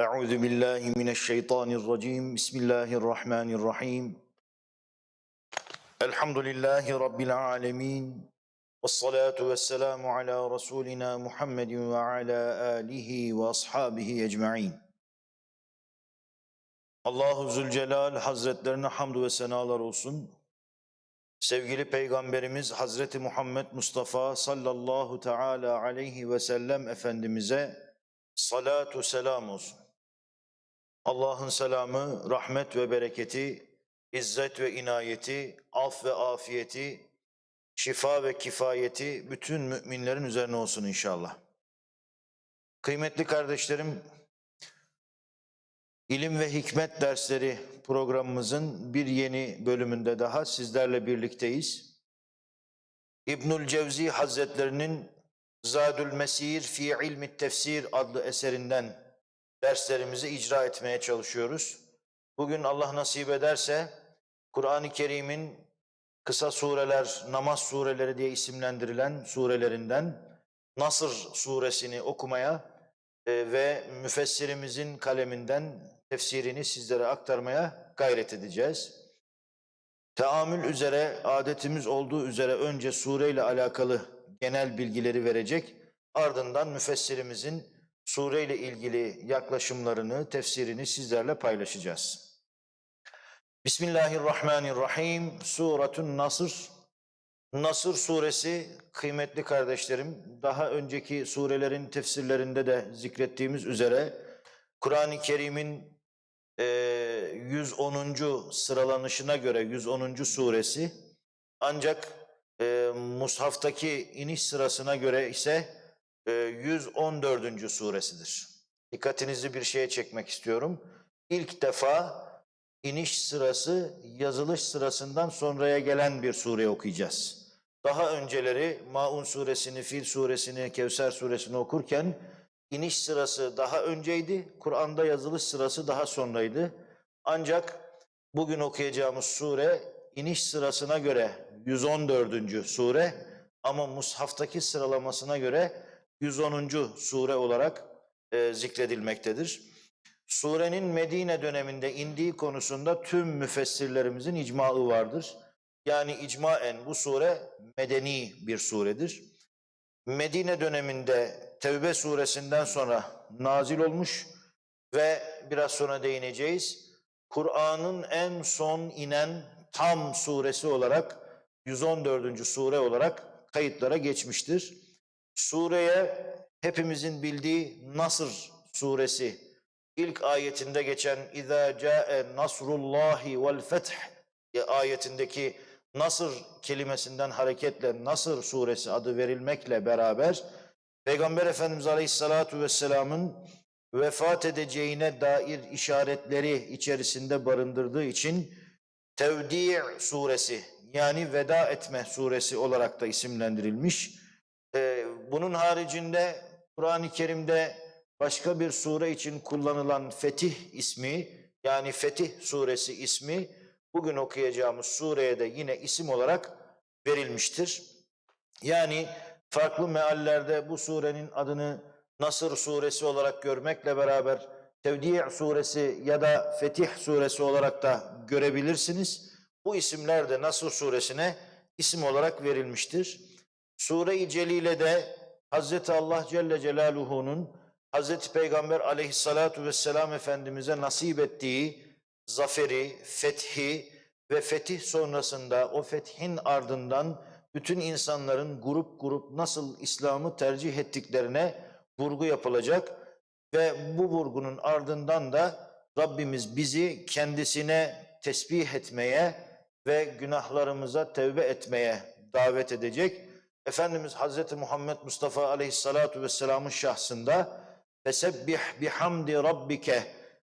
أعوذ بالله من الشيطان الرجيم بسم الله الرحمن الرحيم الحمد لله رب العالمين والصلاة والسلام على رسولنا محمد وعلى آله وأصحابه أجمعين Allahu Zülcelal Hazretlerine hamdü ve senalar olsun. Sevgili Peygamberimiz Hazreti Muhammed Mustafa sallallahu teala aleyhi ve sellem Efendimiz'e salatu selam olsun. Allah'ın selamı, rahmet ve bereketi, izzet ve inayeti, af ve afiyeti, şifa ve kifayeti bütün müminlerin üzerine olsun inşallah. Kıymetli kardeşlerim, İlim ve Hikmet Dersleri programımızın bir yeni bölümünde daha sizlerle birlikteyiz. İbnül Cevzi Hazretlerinin Zadül Mesir fi İlmi Tefsir adlı eserinden derslerimizi icra etmeye çalışıyoruz. Bugün Allah nasip ederse Kur'an-ı Kerim'in kısa sureler, namaz sureleri diye isimlendirilen surelerinden Nasır suresini okumaya e, ve müfessirimizin kaleminden tefsirini sizlere aktarmaya gayret edeceğiz. Teamül üzere adetimiz olduğu üzere önce sureyle alakalı genel bilgileri verecek. Ardından müfessirimizin sureyle ilgili yaklaşımlarını, tefsirini sizlerle paylaşacağız. Bismillahirrahmanirrahim. Suratun Nasır. Nasır suresi kıymetli kardeşlerim daha önceki surelerin tefsirlerinde de zikrettiğimiz üzere Kur'an-ı Kerim'in e, 110. sıralanışına göre 110. suresi ancak e, Mushaftaki iniş sırasına göre ise e, 114. suresidir. Dikkatinizi bir şeye çekmek istiyorum. İlk defa iniş sırası yazılış sırasından sonraya gelen bir sure okuyacağız. Daha önceleri Maun suresini, Fil suresini, Kevser suresini okurken iniş sırası daha önceydi, Kur'an'da yazılış sırası daha sonraydı. Ancak bugün okuyacağımız sure iniş sırasına göre 114. sure ama mushaftaki sıralamasına göre 110. sure olarak e, zikredilmektedir. Surenin Medine döneminde indiği konusunda tüm müfessirlerimizin icmaı vardır. Yani icmaen bu sure medeni bir suredir. Medine döneminde Tevbe suresinden sonra nazil olmuş ve biraz sonra değineceğiz. Kur'an'ın en son inen tam suresi olarak 114. sure olarak kayıtlara geçmiştir. Sureye hepimizin bildiği Nasır suresi ilk ayetinde geçen İza ca'e nasrullahi vel feth ayetindeki Nasır kelimesinden hareketle Nasır suresi adı verilmekle beraber Peygamber Efendimiz Aleyhisselatü Vesselam'ın vefat edeceğine dair işaretleri içerisinde barındırdığı için Tevdi' suresi yani veda etme suresi olarak da isimlendirilmiş. Bunun haricinde Kur'an-ı Kerim'de başka bir sure için kullanılan Fetih ismi yani Fetih suresi ismi bugün okuyacağımız sureye de yine isim olarak verilmiştir. Yani farklı meallerde bu surenin adını Nasır suresi olarak görmekle beraber Tevdi' suresi ya da Fetih suresi olarak da görebilirsiniz. Bu isimler de Nasır suresine isim olarak verilmiştir. Sure-i Celile'de Hz. Allah Celle Celaluhu'nun Hz. Peygamber aleyhissalatu vesselam Efendimiz'e nasip ettiği zaferi, fethi ve fetih sonrasında o fethin ardından bütün insanların grup grup nasıl İslam'ı tercih ettiklerine vurgu yapılacak ve bu vurgunun ardından da Rabbimiz bizi kendisine tesbih etmeye ve günahlarımıza tevbe etmeye davet edecek. Efendimiz Hazreti Muhammed Mustafa Aleyhissalatu vesselam'ın şahsında Fesebbih bihamdi rabbike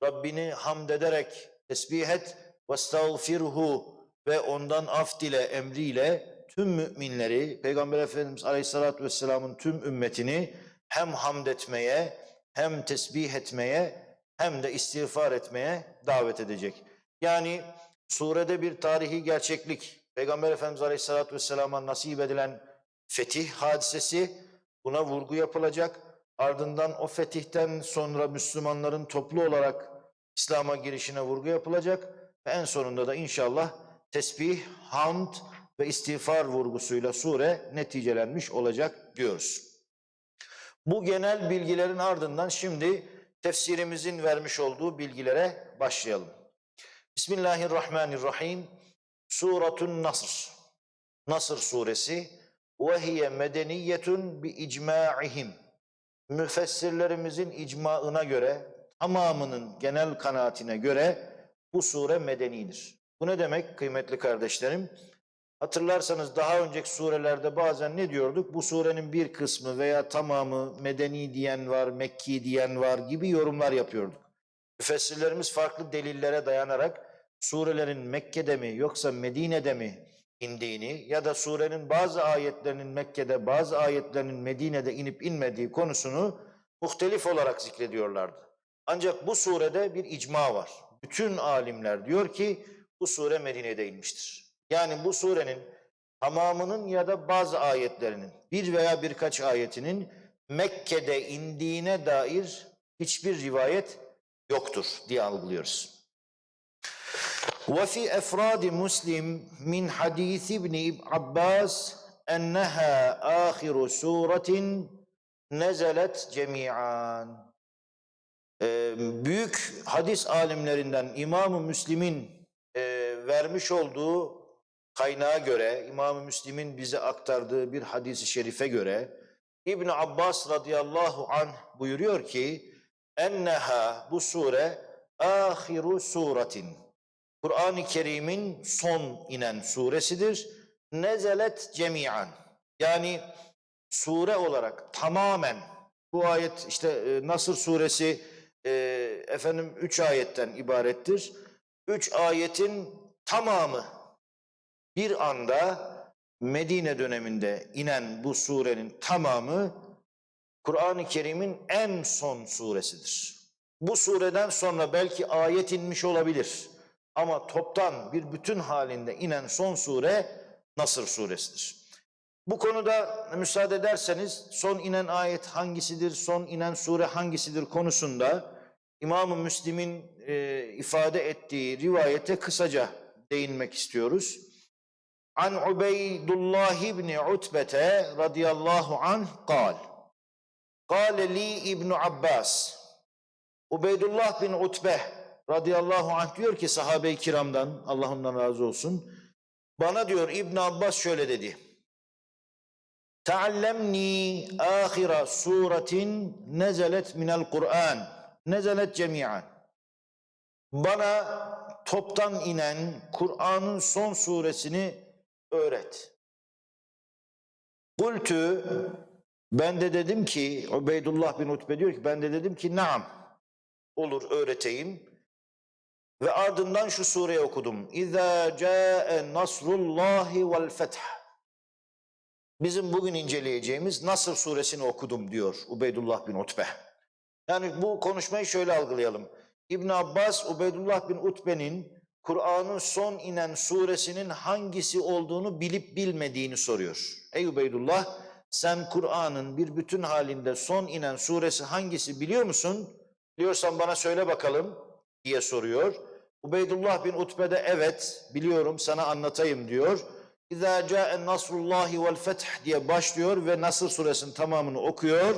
Rabbini hamd ederek tesbih et vestağfirhu ve ondan af dile emriyle tüm müminleri Peygamber Efendimiz Aleyhisselatü Vesselam'ın tüm ümmetini hem hamd etmeye hem tesbih etmeye hem de istiğfar etmeye davet edecek. Yani surede bir tarihi gerçeklik Peygamber Efendimiz Aleyhisselatü Vesselam'a nasip edilen fetih hadisesi buna vurgu yapılacak. Ardından o fetihten sonra Müslümanların toplu olarak İslam'a girişine vurgu yapılacak. Ve en sonunda da inşallah tesbih, hamd ve istiğfar vurgusuyla sure neticelenmiş olacak diyoruz. Bu genel bilgilerin ardından şimdi tefsirimizin vermiş olduğu bilgilere başlayalım. Bismillahirrahmanirrahim. Suratun Nasr. Nasr suresi medeniyetun bi icma'ihim. Müfessirlerimizin icmaına göre tamamının genel kanaatine göre bu sure medenidir. Bu ne demek kıymetli kardeşlerim? Hatırlarsanız daha önceki surelerde bazen ne diyorduk? Bu surenin bir kısmı veya tamamı medeni diyen var, Mekki diyen var gibi yorumlar yapıyorduk. Müfessirlerimiz farklı delillere dayanarak surelerin Mekke'de mi yoksa Medine'de mi indiğini ya da surenin bazı ayetlerinin Mekke'de bazı ayetlerinin Medine'de inip inmediği konusunu muhtelif olarak zikrediyorlardı. Ancak bu surede bir icma var. Bütün alimler diyor ki bu sure Medine'de inmiştir. Yani bu surenin tamamının ya da bazı ayetlerinin bir veya birkaç ayetinin Mekke'de indiğine dair hiçbir rivayet yoktur diye algılıyoruz. وفي أفراد مسلم من حديث ابن عباس أنها آخر سورة نزلت جميعا Ee, büyük hadis alimlerinden İmam-ı Müslim'in e, vermiş olduğu kaynağa göre, İmam-ı Müslim'in bize aktardığı bir hadisi şerife göre İbn Abbas radıyallahu anh buyuruyor ki enneha bu sure ahiru suratin Kur'an-ı Kerim'in son inen suresidir. Nezelet cemiyan. Yani sure olarak tamamen bu ayet işte e, Nasır suresi e, efendim üç ayetten ibarettir. Üç ayetin tamamı bir anda Medine döneminde inen bu surenin tamamı Kur'an-ı Kerim'in en son suresidir. Bu sureden sonra belki ayet inmiş olabilir. Ama toptan bir bütün halinde inen son sure Nasır suresidir. Bu konuda müsaade ederseniz son inen ayet hangisidir, son inen sure hangisidir konusunda İmam-ı Müslim'in e, ifade ettiği rivayete kısaca değinmek istiyoruz. An Ubeydullah ibn Utbete radıyallahu anh kal. Kale li İbn Abbas. Ubeydullah bin Utbe radıyallahu anh diyor ki sahabe-i kiramdan Allah ondan razı olsun. Bana diyor İbn Abbas şöyle dedi. Teallemni ahira suretin nezelet minel Kur'an. Nezelet cemiyan. Bana toptan inen Kur'an'ın son suresini öğret. Kultü ben de dedim ki Ubeydullah bin Utbe diyor ki ben de dedim ki naam olur öğreteyim. Ve ardından şu sureyi okudum. İza ca'e nasrullahi vel feth. Bizim bugün inceleyeceğimiz Nasr suresini okudum diyor Ubeydullah bin Utbe. Yani bu konuşmayı şöyle algılayalım. İbn Abbas Ubeydullah bin Utbe'nin Kur'an'ın son inen suresinin hangisi olduğunu bilip bilmediğini soruyor. Ey Ubeydullah sen Kur'an'ın bir bütün halinde son inen suresi hangisi biliyor musun? Biliyorsan bana söyle bakalım diye soruyor. Ubeydullah bin Utbe de evet biliyorum sana anlatayım diyor. İzâ câen nasrullahi vel feth diye başlıyor ve Nasır suresinin tamamını okuyor.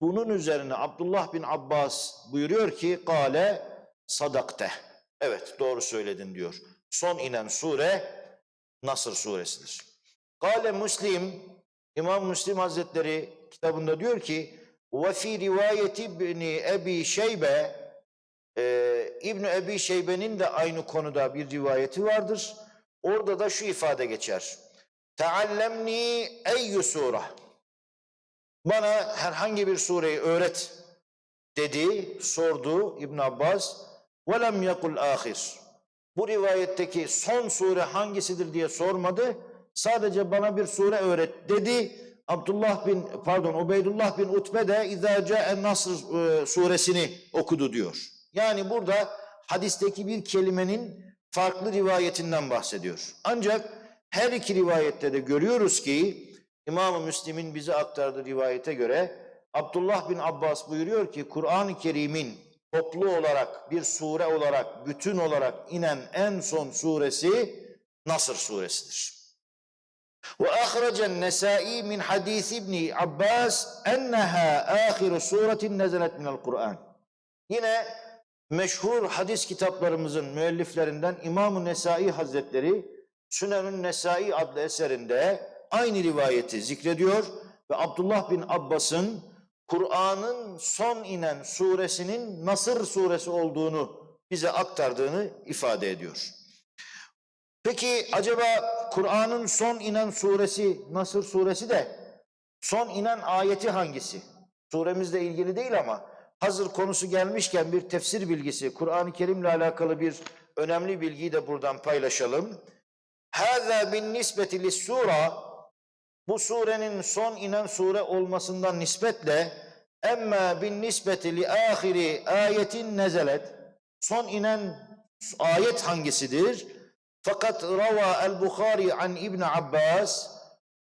Bunun üzerine Abdullah bin Abbas buyuruyor ki kale sadakte. Evet doğru söyledin diyor. Son inen sure Nasır suresidir. Kale Müslim İmam Müslim Hazretleri kitabında diyor ki ve fi rivayeti ibni Ebi Şeybe e, İbni Ebi Şeybe'nin de aynı konuda bir rivayeti vardır. Orada da şu ifade geçer. Teallemni eyyü sure. Bana herhangi bir sureyi öğret dedi, sordu İbn Abbas. Velem yakul ahir. Bu rivayetteki son sure hangisidir diye sormadı. Sadece bana bir sure öğret dedi. Abdullah bin pardon Ubeydullah bin Utbe de İzâ câen Nasr e, suresini okudu diyor. Yani burada hadisteki bir kelimenin farklı rivayetinden bahsediyor. Ancak her iki rivayette de görüyoruz ki İmam-ı Müslim'in bize aktardığı rivayete göre Abdullah bin Abbas buyuruyor ki Kur'an-ı Kerim'in toplu olarak bir sure olarak bütün olarak inen en son suresi Nasr suresidir. Ve ahrecen Nesai min hadis İbni Abbas enneha ahiru suretin nezelet minel Kur'an. Yine meşhur hadis kitaplarımızın müelliflerinden İmam-ı Nesai Hazretleri Sünen'ün Nesai adlı eserinde aynı rivayeti zikrediyor ve Abdullah bin Abbas'ın Kur'an'ın son inen suresinin Nasır suresi olduğunu bize aktardığını ifade ediyor. Peki acaba Kur'an'ın son inen suresi Nasır suresi de son inen ayeti hangisi? Suremizle ilgili değil ama hazır konusu gelmişken bir tefsir bilgisi, Kur'an-ı Kerim'le alakalı bir önemli bilgiyi de buradan paylaşalım. Hâzâ bin nisbeti lissûra bu surenin son inen sure olmasından nispetle emme bin nisbeti li ahiri ayetin nezelet son inen ayet hangisidir? Fakat rava el-Bukhari an İbn Abbas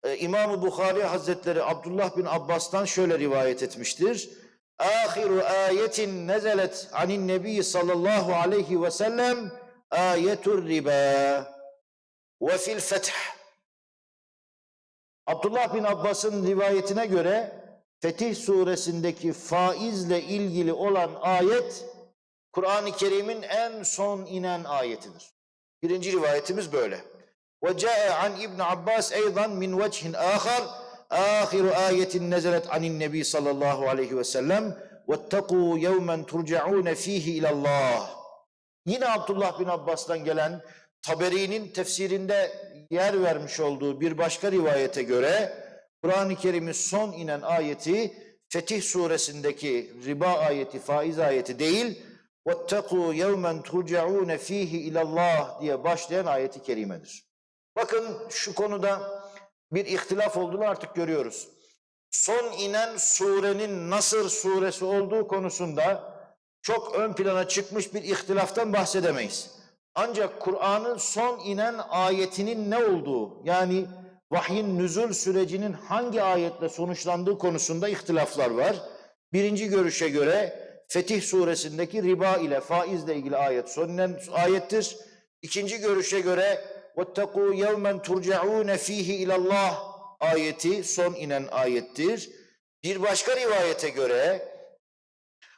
e, İmam-ı Bukhari Hazretleri Abdullah bin Abbas'tan şöyle rivayet etmiştir. Ahiru ayetin nezelet anin nebi sallallahu aleyhi ve sellem ayetur riba ve fil feth. Abdullah bin Abbas'ın rivayetine göre Fetih suresindeki faizle ilgili olan ayet Kur'an-ı Kerim'in en son inen ayetidir. Birinci rivayetimiz böyle. Ve ca'e an İbn Abbas eydan min vecihin ahar ahiru ayetin nezelet anin nebi sallallahu aleyhi ve sellem vettekû yevmen turcaûne fihi ilallah. Yine Abdullah bin Abbas'tan gelen Taberi'nin tefsirinde yer vermiş olduğu bir başka rivayete göre Kur'an-ı Kerim'in son inen ayeti Fetih suresindeki riba ayeti, faiz ayeti değil, وَاتَّقُوا يَوْمًا تُرْجَعُونَ ف۪يهِ اِلَى اللّٰهِ diye başlayan ayeti kerimedir. Bakın şu konuda bir ihtilaf olduğunu artık görüyoruz. Son inen surenin Nasır suresi olduğu konusunda çok ön plana çıkmış bir ihtilaftan bahsedemeyiz. Ancak Kur'an'ın son inen ayetinin ne olduğu yani vahyin nüzul sürecinin hangi ayetle sonuçlandığı konusunda ihtilaflar var. Birinci görüşe göre Fetih suresindeki riba ile faizle ilgili ayet son inen ayettir. İkinci görüşe göre وَاتَّقُوا يَوْمًا تُرْجَعُونَ ف۪يهِ اِلَى اللّٰهِ ayeti son inen ayettir. Bir başka rivayete göre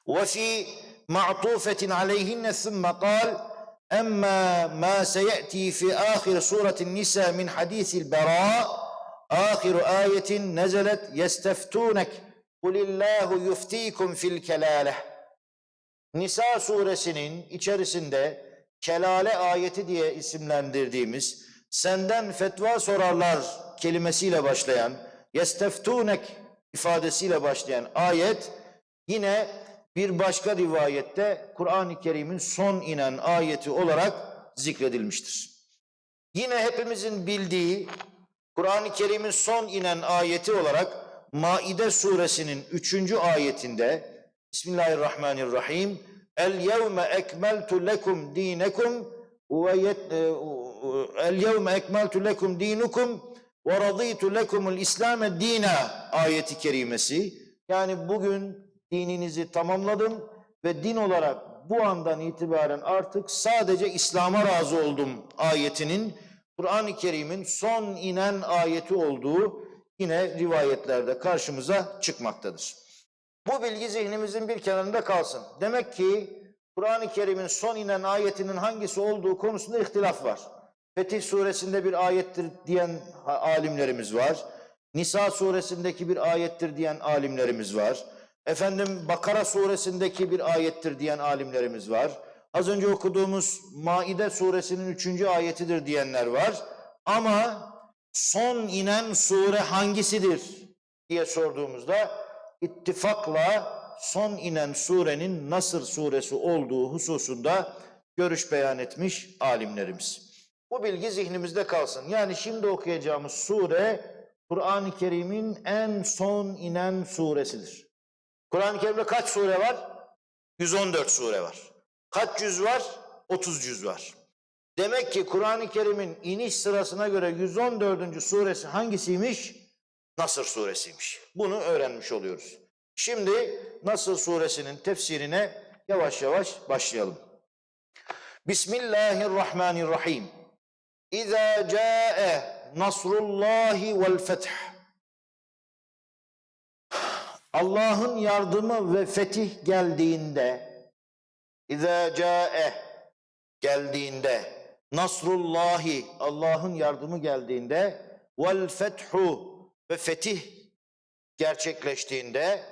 وَفِي مَعْطُوفَةٍ عَلَيْهِنَّ ثُمَّ قَالَ أما ما سيأتي في آخر سورة النساء من حديث البراء آخر آية نزلت يستفتونك قل الله يفتيكم في الكلالة Nisa suresinin içerisinde kelale ayeti diye isimlendirdiğimiz senden fetva sorarlar kelimesiyle başlayan yesteftunek ifadesiyle başlayan ayet yine bir başka rivayette Kur'an-ı Kerim'in son inen ayeti olarak zikredilmiştir. Yine hepimizin bildiği Kur'an-ı Kerim'in son inen ayeti olarak Maide suresinin üçüncü ayetinde Bismillahirrahmanirrahim El yevme ekmeltu lekum dinekum ve el yevme ekmeltu lekum dinukum ve raditu lekumul İslam'e dina ayeti kerimesi yani bugün dininizi tamamladım ve din olarak bu andan itibaren artık sadece İslam'a razı oldum ayetinin Kur'an-ı Kerim'in son inen ayeti olduğu yine rivayetlerde karşımıza çıkmaktadır. Bu bilgi zihnimizin bir kenarında kalsın. Demek ki Kur'an-ı Kerim'in son inen ayetinin hangisi olduğu konusunda ihtilaf var. Fetih suresinde bir ayettir diyen alimlerimiz var. Nisa suresindeki bir ayettir diyen alimlerimiz var. Efendim Bakara suresindeki bir ayettir diyen alimlerimiz var. Az önce okuduğumuz Maide suresinin üçüncü ayetidir diyenler var. Ama son inen sure hangisidir diye sorduğumuzda ittifakla son inen surenin Nasır suresi olduğu hususunda görüş beyan etmiş alimlerimiz. Bu bilgi zihnimizde kalsın. Yani şimdi okuyacağımız sure Kur'an-ı Kerim'in en son inen suresidir. Kur'an-ı Kerim'de kaç sure var? 114 sure var. Kaç cüz var? 30 cüz var. Demek ki Kur'an-ı Kerim'in iniş sırasına göre 114. suresi hangisiymiş? Nasır suresiymiş. Bunu öğrenmiş oluyoruz. Şimdi Nasr suresinin tefsirine yavaş yavaş başlayalım. Bismillahirrahmanirrahim. İza ca'e nasrullahi vel feth. Allah'ın yardımı ve fetih geldiğinde İza ca'e geldiğinde Nasrullahi Allah'ın yardımı geldiğinde vel fethu ve fetih gerçekleştiğinde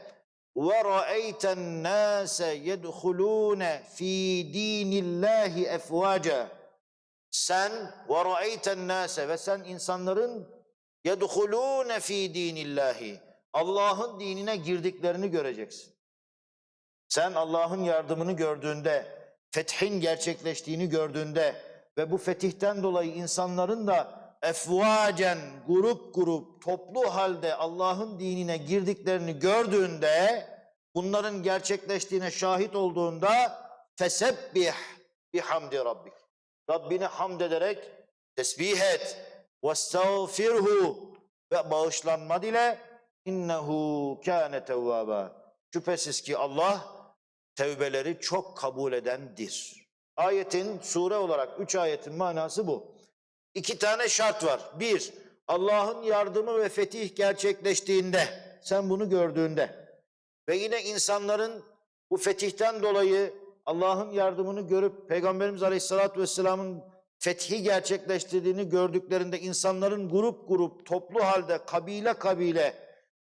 ve ra'eyten nase yedhulune fi dinillahi efvaca sen ve ra'eyten nase ve sen insanların yedhulune fi dinillahi Allah'ın dinine girdiklerini göreceksin. Sen Allah'ın yardımını gördüğünde, fethin gerçekleştiğini gördüğünde ve bu fetihten dolayı insanların da efvacen, grup grup, toplu halde Allah'ın dinine girdiklerini gördüğünde, bunların gerçekleştiğine şahit olduğunda fesebbih bihamdi rabbik. Rabbini hamd ederek tesbih et. Vestağfirhu ve bağışlanma dile. İnnehu kâne tevvâbâ. Şüphesiz ki Allah tevbeleri çok kabul edendir. Ayetin sure olarak üç ayetin manası bu. İki tane şart var. Bir, Allah'ın yardımı ve fetih gerçekleştiğinde, sen bunu gördüğünde ve yine insanların bu fetihten dolayı Allah'ın yardımını görüp Peygamberimiz Aleyhisselatü Vesselam'ın fethi gerçekleştirdiğini gördüklerinde insanların grup grup, toplu halde, kabile kabile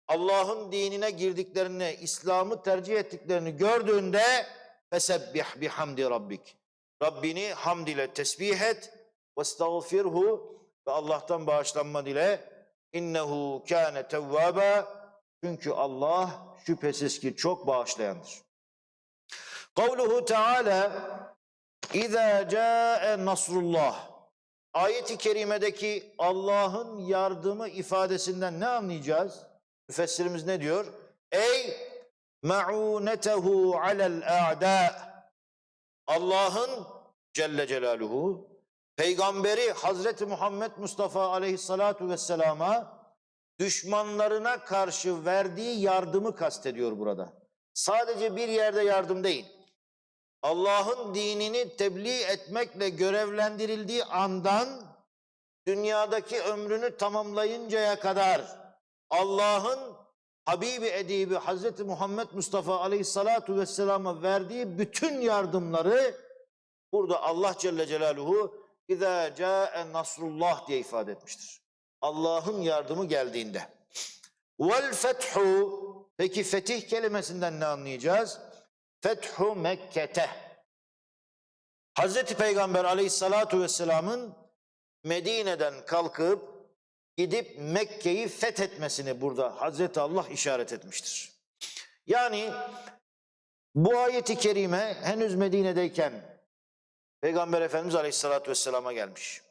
Allah'ın dinine girdiklerini, İslam'ı tercih ettiklerini gördüğünde fesebbih bihamdi rabbik. Rabbini hamd ile tesbih et ve estağfirhu ve Allah'tan bağışlanma dile. İnnehu kâne tevvâba. Çünkü Allah şüphesiz ki çok bağışlayandır. Kavluhu Teala İzâ câe nasrullah. Ayet-i kerimedeki Allah'ın yardımı ifadesinden ne anlayacağız? Müfessirimiz ne diyor? Ey ma'unetehu alel a'da. Allah'ın Celle Celaluhu peygamberi Hazreti Muhammed Mustafa Aleyhissalatu vesselama düşmanlarına karşı verdiği yardımı kastediyor burada. Sadece bir yerde yardım değil. Allah'ın dinini tebliğ etmekle görevlendirildiği andan dünyadaki ömrünü tamamlayıncaya kadar Allah'ın Habibi Edibi Hazreti Muhammed Mustafa Aleyhissalatu Vesselam'a verdiği bütün yardımları burada Allah Celle Celaluhu İzâ câe nasrullah diye ifade etmiştir. Allah'ın yardımı geldiğinde. Vel fethu peki fetih kelimesinden ne anlayacağız? Fethu Mekke'te. Hazreti Peygamber Aleyhissalatu Vesselam'ın Medine'den kalkıp gidip Mekke'yi fethetmesini burada Hazreti Allah işaret etmiştir. Yani bu ayeti kerime henüz Medine'deyken Peygamber Efendimiz Aleyhisselatü Vesselam'a gelmiş.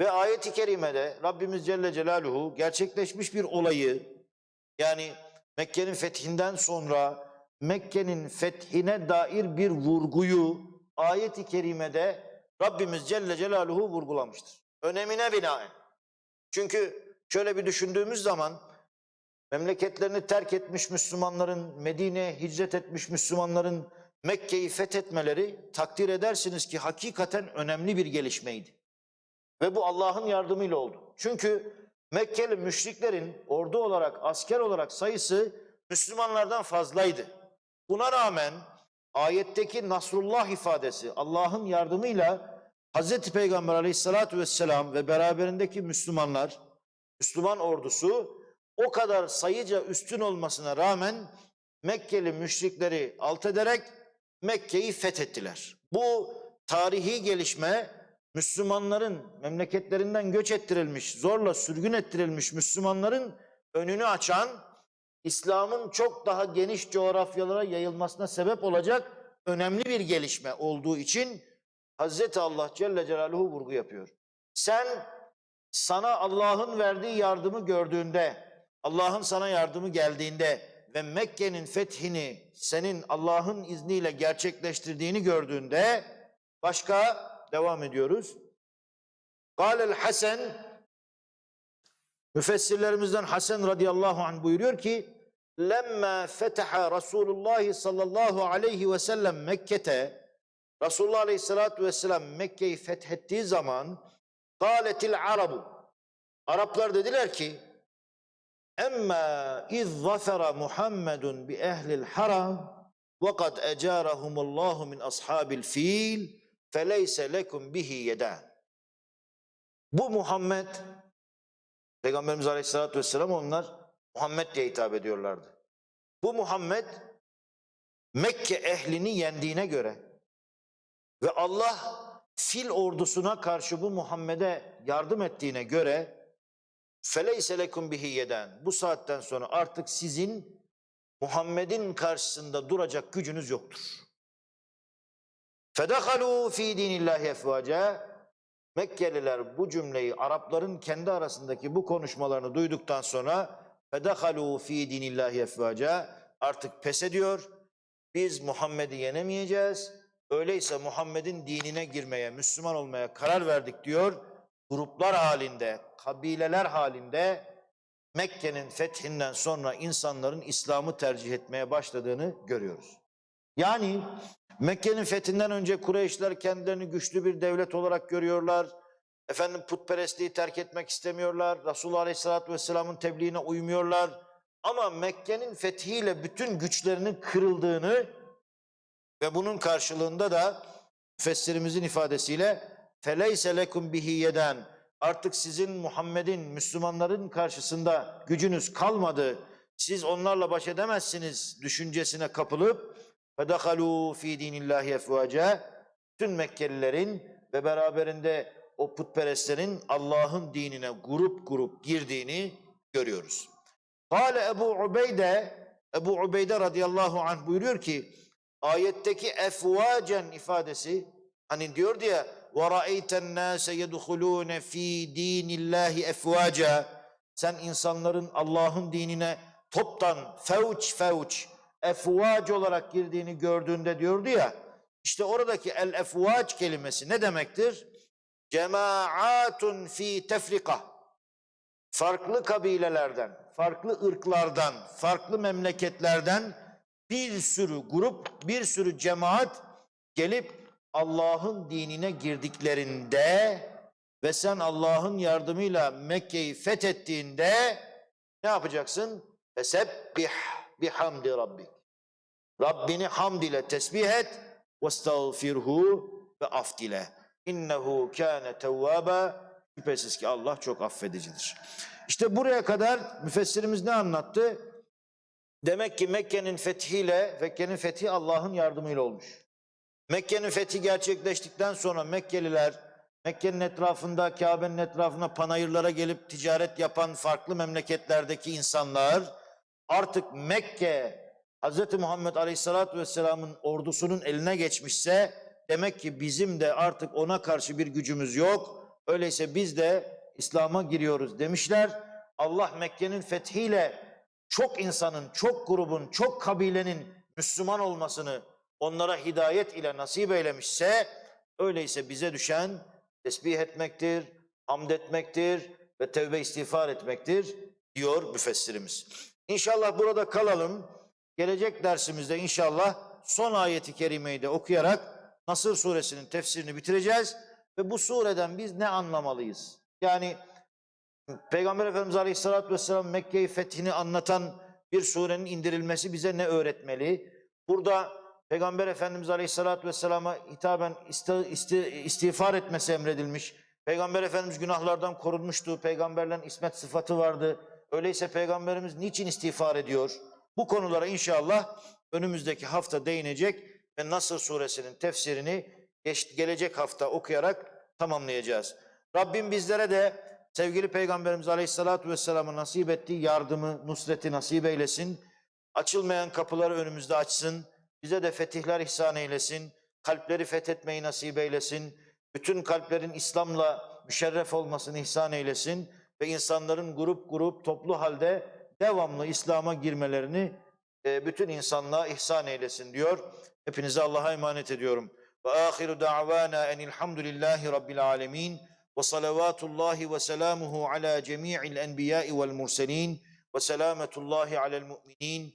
Ve ayeti kerimede Rabbimiz Celle Celaluhu gerçekleşmiş bir olayı yani Mekke'nin fethinden sonra Mekke'nin fethine dair bir vurguyu ayeti kerimede Rabbimiz Celle Celaluhu vurgulamıştır. Önemine binaen. Çünkü şöyle bir düşündüğümüz zaman memleketlerini terk etmiş Müslümanların, Medine'ye hicret etmiş Müslümanların Mekke'yi fethetmeleri takdir edersiniz ki hakikaten önemli bir gelişmeydi. Ve bu Allah'ın yardımıyla oldu. Çünkü Mekkeli müşriklerin ordu olarak, asker olarak sayısı Müslümanlardan fazlaydı. Buna rağmen ayetteki Nasrullah ifadesi Allah'ın yardımıyla Hazreti Peygamber aleyhissalatü vesselam ve beraberindeki Müslümanlar, Müslüman ordusu o kadar sayıca üstün olmasına rağmen Mekkeli müşrikleri alt ederek Mekke'yi fethettiler. Bu tarihi gelişme Müslümanların memleketlerinden göç ettirilmiş, zorla sürgün ettirilmiş Müslümanların önünü açan, İslam'ın çok daha geniş coğrafyalara yayılmasına sebep olacak önemli bir gelişme olduğu için Hazreti Allah Celle Celaluhu vurgu yapıyor. Sen sana Allah'ın verdiği yardımı gördüğünde, Allah'ın sana yardımı geldiğinde ve Mekke'nin fethini senin Allah'ın izniyle gerçekleştirdiğini gördüğünde başka devam ediyoruz. Kâlel Hasan müfessirlerimizden Hasan radıyallahu anh buyuruyor ki lemma fetaha Resulullah sallallahu aleyhi ve sellem Mekke'te Resulullah aleyhissalatu vesselam Mekke'yi fethettiği zaman kâletil arabu Araplar dediler ki Emma iz zafera Muhammedun bi ehlil haram ve kad ecarahumullahu min ashabil fil feleyse lekum bihi yedan. Bu Muhammed Peygamberimiz Aleyhisselatü Vesselam onlar Muhammed diye hitap ediyorlardı. Bu Muhammed Mekke ehlini yendiğine göre ve Allah fil ordusuna karşı bu Muhammed'e yardım ettiğine göre lekum bihi yeden. Bu saatten sonra artık sizin Muhammed'in karşısında duracak gücünüz yoktur. Fedakalu fi dinillahi efvaca. Mekkeliler bu cümleyi Arapların kendi arasındaki bu konuşmalarını duyduktan sonra fedakalu fi dinillahi efvaca artık pes ediyor. Biz Muhammed'i yenemeyeceğiz. Öyleyse Muhammed'in dinine girmeye, Müslüman olmaya karar verdik diyor. Gruplar halinde, kabileler halinde Mekke'nin fethinden sonra insanların İslam'ı tercih etmeye başladığını görüyoruz. Yani Mekke'nin fethinden önce Kureyşler kendilerini güçlü bir devlet olarak görüyorlar. Efendim putperestliği terk etmek istemiyorlar. Resulullah Aleyhisselatü Vesselam'ın tebliğine uymuyorlar. Ama Mekke'nin fethiyle bütün güçlerinin kırıldığını ve bunun karşılığında da müfessirimizin ifadesiyle feleyse lekum bihi yeden artık sizin Muhammed'in Müslümanların karşısında gücünüz kalmadı. Siz onlarla baş edemezsiniz düşüncesine kapılıp fedakalu fi dinillahi efvaca bütün Mekkelilerin ve beraberinde o putperestlerin Allah'ın dinine grup grup girdiğini görüyoruz. Kale Ebu Ubeyde Ebu Ubeyde radıyallahu anh buyuruyor ki ayetteki efvacen ifadesi hani diyor diye وَرَأَيْتَ النَّاسَ يَدْخُلُونَ ف۪ي د۪ينِ اللّٰهِ اَفْوَاجًا Sen insanların Allah'ın dinine toptan fevç fevç efvac olarak girdiğini gördüğünde diyordu ya işte oradaki el efvac kelimesi ne demektir? Cemaatun fi tefrika farklı kabilelerden, farklı ırklardan, farklı memleketlerden bir sürü grup, bir sürü cemaat gelip Allah'ın dinine girdiklerinde ve sen Allah'ın yardımıyla Mekke'yi fethettiğinde ne yapacaksın? Fesebbih bihamdi rabbik. Rabbini hamd ile tesbih et ve estağfirhu ve af dile. İnnehu kâne tevvâba. Şüphesiz ki Allah çok affedicidir. İşte buraya kadar müfessirimiz ne anlattı? Demek ki Mekke'nin fethiyle, Mekke'nin fethi Allah'ın yardımıyla olmuş. Mekke'nin fethi gerçekleştikten sonra Mekkeliler, Mekke'nin etrafında, Kabe'nin etrafına panayırlara gelip ticaret yapan farklı memleketlerdeki insanlar artık Mekke, Hz. Muhammed Aleyhisselatü Vesselam'ın ordusunun eline geçmişse demek ki bizim de artık ona karşı bir gücümüz yok. Öyleyse biz de İslam'a giriyoruz demişler. Allah Mekke'nin fethiyle çok insanın, çok grubun, çok kabilenin Müslüman olmasını onlara hidayet ile nasip eylemişse öyleyse bize düşen tesbih etmektir, hamd etmektir ve tevbe istiğfar etmektir diyor müfessirimiz. İnşallah burada kalalım. Gelecek dersimizde inşallah son ayeti kerimeyi de okuyarak Nasır suresinin tefsirini bitireceğiz ve bu sureden biz ne anlamalıyız? Yani Peygamber Efendimiz Aleyhisselatü Vesselam Mekke'yi fethini anlatan bir surenin indirilmesi bize ne öğretmeli? Burada Peygamber Efendimiz Aleyhisselatü Vesselam'a hitaben isti, isti, istiğfar etmesi emredilmiş. Peygamber Efendimiz günahlardan korunmuştu. Peygamberlerin ismet sıfatı vardı. Öyleyse Peygamberimiz niçin istiğfar ediyor? Bu konulara inşallah önümüzdeki hafta değinecek ve Nasır suresinin tefsirini geç, gelecek hafta okuyarak tamamlayacağız. Rabbim bizlere de sevgili Peygamberimiz Aleyhisselatü Vesselam'ın nasip ettiği yardımı, nusreti nasip eylesin. Açılmayan kapıları önümüzde açsın. Bize de fetihler ihsan eylesin. Kalpleri fethetmeyi nasip eylesin. Bütün kalplerin İslam'la müşerref olmasını ihsan eylesin. Ve insanların grup grup toplu halde devamlı İslam'a girmelerini e, bütün insanlığa ihsan eylesin diyor. Hepinize Allah'a emanet ediyorum. Ve ahiru da'vana enilhamdülillahi rabbil alemin. Ve salavatullahi ve selamuhu ala cemi'il enbiya'i vel murselin. ve selametullahi alel mu'minin